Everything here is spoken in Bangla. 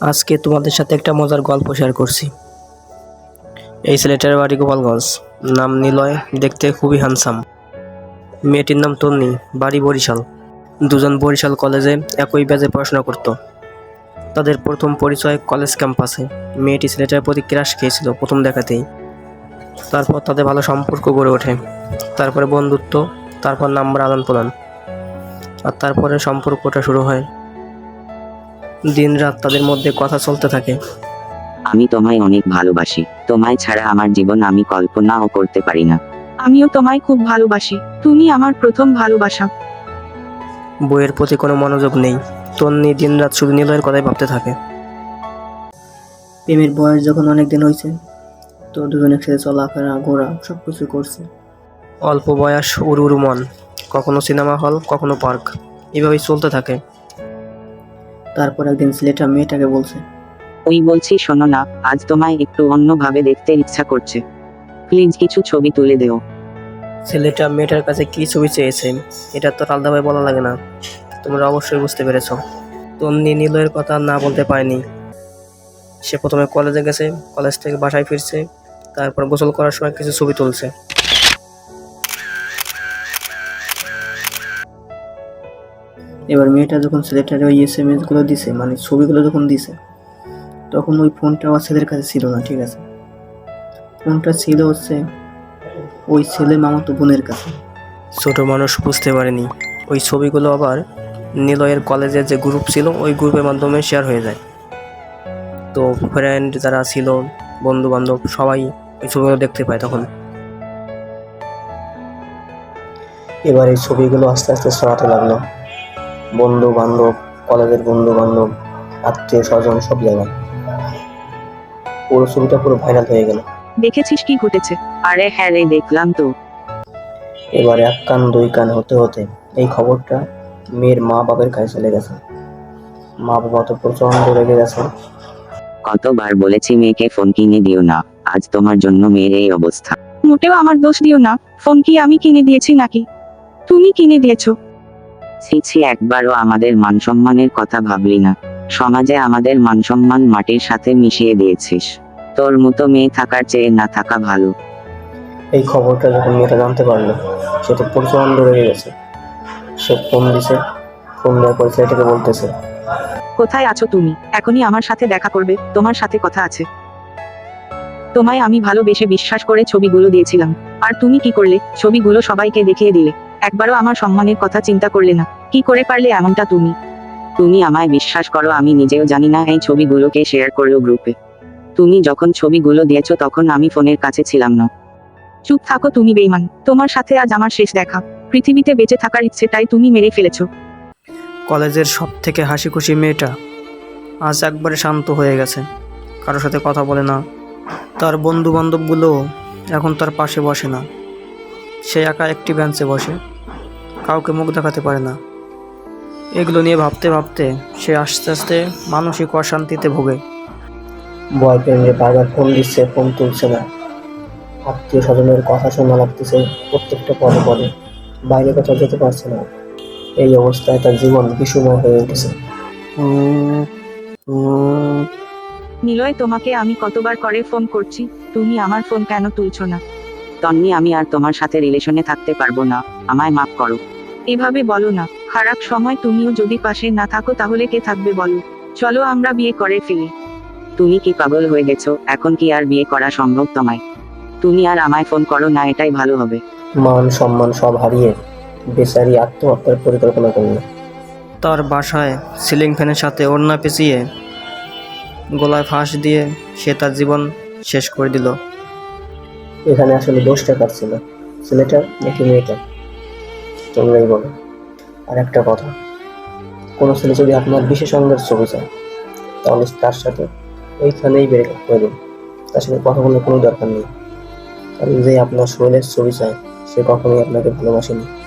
আজকে তোমাদের সাথে একটা মজার গল্প শেয়ার করছি। এই ছেলেটার বাড়ি গোপালগঞ্জ। নাম নিলয়, দেখতে খুবই হ্যান্ডসাম মেয়েটির নাম তন্নি, বাড়ি বরিশাল। দুজন বরিশাল কলেজে একই ব্যাচে পড়াশোনা করত। তাদের প্রথম পরিচয় কলেজ ক্যাম্পাসে মেয়েটি ছেলেটার প্রতি ক্রাশ খেয়েছিল প্রথম দেখাতেই। তারপর তাদের ভালো সম্পর্ক গড়ে ওঠে। তারপরে বন্ধুত্ব, তারপর নাম্বার আদান প্রদান আর তারপরে সম্পর্কটা শুরু হয় দিন রাত তাদের মধ্যে কথা চলতে থাকে। আমি তোমায় অনেক ভালোবাসি। তোমায় ছাড়া আমার জীবন আমি কল্পনাও করতে পারি না। আমিও তোমায় খুব ভালোবাসি। তুমি আমার প্রথম ভালোবাসা। বইয়ের প্রতি কোনো মনোযোগ নেই। তন্নি দিন রাত শুধু নিলয়ের কথাই ভাবতে থাকে। প্রেমের বয়স যখন অনেক দিন হয়েছে তো দুজন একসাথে চলাফেরা ঘোরা সব কিছু করছে। অল্প বয়স উড়ু মন। কখনো সিনেমা হল কখনো পার্ক। এভাবেই চলতে থাকে। তারপর একদিন ছেলেটা মেয়েটাকে বলছে ওই বলছি শোনো না আজ তোমায় একটু অন্যভাবে দেখতে ইচ্ছা করছে। প্লিজ কিছু ছবি তুলে দেও। ছেলেটা মেয়েটার কাছে কি ছবি চেয়েছে এটা তো আলাদাভাবে বলা লাগে না। তোমরা অবশ্যই বুঝতে পেরেছ। তন্নি নিলয়ের কথা না বলতে পারেনি। সে প্রথমে কলেজে গেছে কলেজ থেকে বাসায় ফিরছে তারপর গোসল করার সময় কিছু ছবি তুলছে। এবার মেয়েটা যখন ছেলেটার ওই এস এমগুলো দিছে মানে ছবিগুলো যখন দিছে তখন ওই ফোনটা আমার ছেলের কাছে ছিল না ঠিক আছে? ফোনটা ছিল হচ্ছে ওই ছেলে মামাতো বোনের কাছে। ছোট মানুষ বুঝতে পারেনি। ওই ছবিগুলো আবার নিলয়ের কলেজের যে গ্রুপ ছিল ওই গ্রুপের মাধ্যমে শেয়ার হয়ে যায়। তো ফ্রেন্ড যারা ছিল বন্ধু বান্ধব সবাই ওই ছবিগুলো দেখতে পায় তখন। এবার এই ছবিগুলো আস্তে আস্তে ছড়াতে লাগল। বন্ধু বান্ধব কলেজের বন্ধু বান্ধব আত্মীয় স্বজন সব জায়গায়। পুরো ছবিটা পুরো ভাইরাল হয়ে গেল। দেখেছিস কি ঘটেছে? আরে হ্যাঁ রে দেখলাম তো। এবার এক কান দুই কান হতে হতে এই খবরটা মেয়ের মা বাবার কাছে চলে গেছে। মা বাবা তো প্রচণ্ড রেগে গেছে। কতবার বলেছি মেয়েকে ফোন কিনে দিও না আজ তোমার জন্য মেয়ের এই অবস্থা। মোটেও আমার দোষ দিও না ফোন কি আমি কিনে দিয়েছি নাকি? তুমি কিনে দিয়েছ। ছি ছি একবারও আমাদের মান সম্মানের কথা ভাবলি না। সমাজে আমাদের মান সম্মান মাটির সাথে মিশিয়ে দিয়েছিস। তোর মতো মেয়ে থাকার চেয়ে না থাকা ভালো। এই খবরটা যখন মেয়েটা জানতে পারল সে তো প্রচণ্ড রেগে গেছে। সে ফোন দিছে ফোন দেওয়ার পর ছেলেটাকে বলতেছে কোথায় আছো তুমি? এখনই আমার সাথে দেখা করবে তোমার সাথে কথা আছে। তোমায় আমি ভালোবেসে বিশ্বাস করে ছবিগুলো দিয়েছিলাম। আর তুমি কি করলে? ছবিগুলো সবাইকে দেখিয়ে দিলে। একবারও আমার সম্মানের কথা চিন্তা করলে না। কি করে পারলে এমনটা তুমি? তুমি আমায় বিশ্বাস করো, আমি নিজেও জানি না এই ছবিগুলোকে শেয়ার করল গ্রুপে তুমি যখন ছবিগুলো দিয়েছ তখন আমি ফোনের কাছে ছিলাম না। চুপ থাকো তুমি বেইমান তোমার সাথে আজ আমার শেষ দেখা। পৃথিবীতে বেঁচে থাকার ইচ্ছেটাই তুমি মেরে ফেলেছ। কলেজের সব থেকে হাসি খুশি মেয়েটা আজ একবারে শান্ত হয়ে গেছে। কারোর সাথে কথা বলে না। তার বন্ধু বান্ধবগুলো এখন তার পাশে বসে না। সে একা একটি বেঞ্চে বসে। কাউকে মুখ দেখাতে পারে না। এগুলো নিয়ে ভাবতে ভাবতে সে আস্তে আস্তে মানসিক অশান্তিতে ভোগে। বয়ফ্রেন্ডে বারবার ফোন দিচ্ছে ফোন তুলছে না। আত্মীয় স্বজনের কথা শোনা লাগতেছে প্রত্যেকটা পরে পরে বাইরে কোথাও যেতে পারছে না। এই অবস্থায় তার জীবন বিষময় হয়ে উঠেছে। নিলয় তোমাকে আমি কতবার করে ফোন করছি? তুমি আমার ফোন কেন তুলছো না? তন্নি আমি আর তোমার সাথে রিলেশনে থাকতে পারব না। আমায় মাফ করো। এভাবে বলো না। খারাপ সময় তুমিও যদি পাশে না থাকো তাহলে কে থাকবে বলো? চলো আমরা বিয়ে করে ফেলি। তুমি কি পাগল হয়ে গেছো? এখন কি আর বিয়ে করা সম্ভব তোমায়? তুমি আর আমায় ফোন করো না এটাই ভালো হবে। মান সম্মান সব হারিয়ে বেচারি আত্মহত্যার পরিকল্পনা করল। তার বাসায় সিলিং ফ্যানের সাথে ওড়না পেঁচিয়ে গলায় ফাঁস দিয়ে সে তার জীবন শেষ করে দিল। এখানে আসলে দোষটা টাকার ছিল। ছেলেটা নাকি মেয়েটা? তোমরাই বলো। আর একটা কথা, কোনো ছেলে যদি আপনার বিশেষ অঙ্গের ছবি চায়, তাহলে তার সাথে ওইখানেই বেড়ে করে দিন। তার সাথে কথা বলার কোনো দরকার নেই। কারণ যে আপনার শরীরের ছবি চায়, সে কখনোই আপনাকে ভালোবাসেনি।